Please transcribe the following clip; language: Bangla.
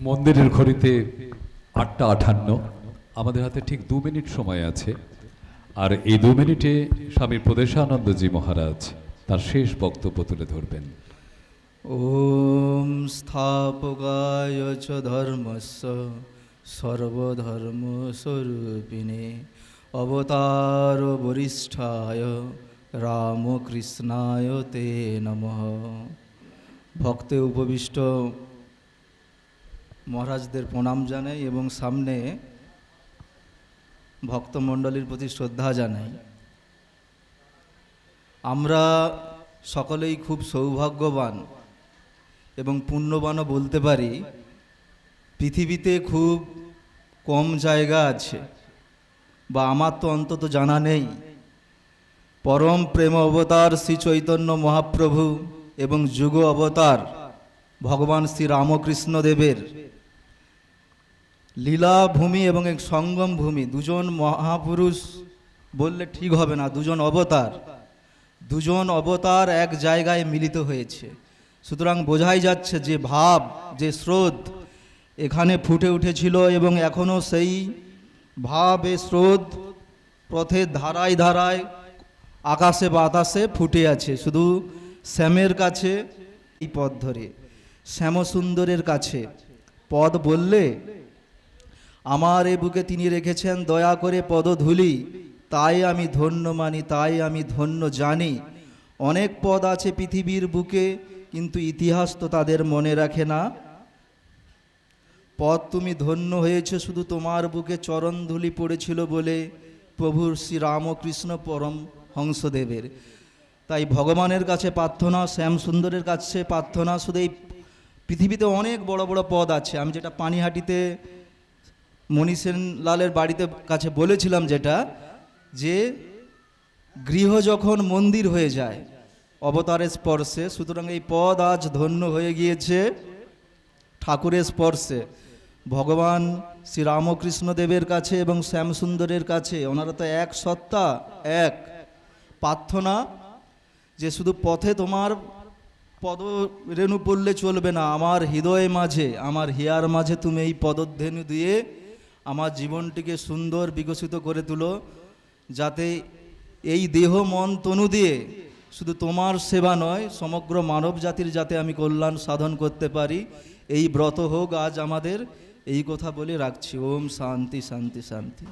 মন্দিরের ঘড়িতে আটটা আঠান্ন। আমাদের হাতে ঠিক দু মিনিট সময় আছে। আর এই দু মিনিটে স্বামী প্রদেশানন্দজি মহারাজ তার শেষ বক্তব্য তুলে ধরবেন। ওম স্থাপকায় চ ধর্মস্য সর্বধর্ম স্বরূপিণে অবতার বরিষ্ঠায় রামকৃষ্ণায় তে নম। ভক্তে উপবিষ্ট মহারাজদের প্রণাম জানাই এবং সামনে ভক্তমণ্ডলীর প্রতি শ্রদ্ধা জানাই। আমরা সকলেই খুব সৌভাগ্যবান এবং পুণ্যবানও বলতে পারি, পৃথিবীতে খুব কম জায়গা আছে বা আমার তো অন্তত জানা নেই। পরম প্রেম অবতার শ্রী চৈতন্য মহাপ্রভু এবং যুগ অবতার ভগবান শ্রী রামকৃষ্ণ দেবের লীলা ভূমি এবং এক সঙ্গম ভূমি দুজন মহাপুরুষ বললে ঠিক হবে না, দুজন অবতার। দুজন অবতার এক জায়গায় মিলিত হয়েছে। সুতরাং বোঝাই যাচ্ছে যে ভাব, যে স্রোত এখানে ফুটে উঠেছিল এবং এখনও সেই ভাব এ স্রোত পথের ধারায় ধারায় আকাশে বাতাসে ফুটে আছে। শুধু শ্যামের কাছে এই পথ ধরে, শ্যামসুন্দরের কাছে। পদ বললে আমার এ বুকে তিনি রেখেছেন দয়া করে পদধূলি। তাই আমি ধন্য মানি, তাই আমি ধন্য জানি। অনেক পদ আছে পৃথিবীর বুকে, কিন্তু ইতিহাস তো তাদের মনে রাখে না। পদ তুমি ধন্য হয়েছে, শুধু তোমার বুকে চরণধুলি পড়েছিল বলে প্রভুর শ্রী রামকৃষ্ণ পরম হংসদেবের। তাই ভগবানের কাছে প্রার্থনা শ্যাম সুন্দরের কাছে প্রার্থনা, শুধু এই পৃথিবীতে অনেক বড় বড় পদ আছে। আমি যেটা পানিহাটিতে মণি সেনলালের বাড়িতে কাছে বলেছিলাম যেটা, যে গৃহ যখন মন্দির হয়ে যায়, অবতারের স্পর্শে, সুতরাং এই পদ আজ ধন্য হয়ে গিয়েছে ঠাকুরের স্পর্শে। ভগবান শ্রী রামকৃষ্ণ দেবের কাছে এবং শ্যামসুন্দরের কাছে, ওনারা তো এক সত্তা, এক প্রার্থনা, যে শুধু পথে তোমার পদ রেণু পড়লে চলবে না, আমার হৃদয় মাঝে, আমার হিয়ার মাঝে তুমি এই পদধ্বেনু দিয়ে আমার জীবনটিকে সুন্দর বিকশিত করে তুলো, যাতে এই দেহ মন তনু দিয়ে শুধু তোমার সেবা নয়, সমগ্র মানব জাতির যাতে আমি কল্যাণ সাধন করতে পারি। এই ব্রত হোক আজ আমাদের, এই কথা বলে রাখছি। ওম শান্তি শান্তি শান্তি।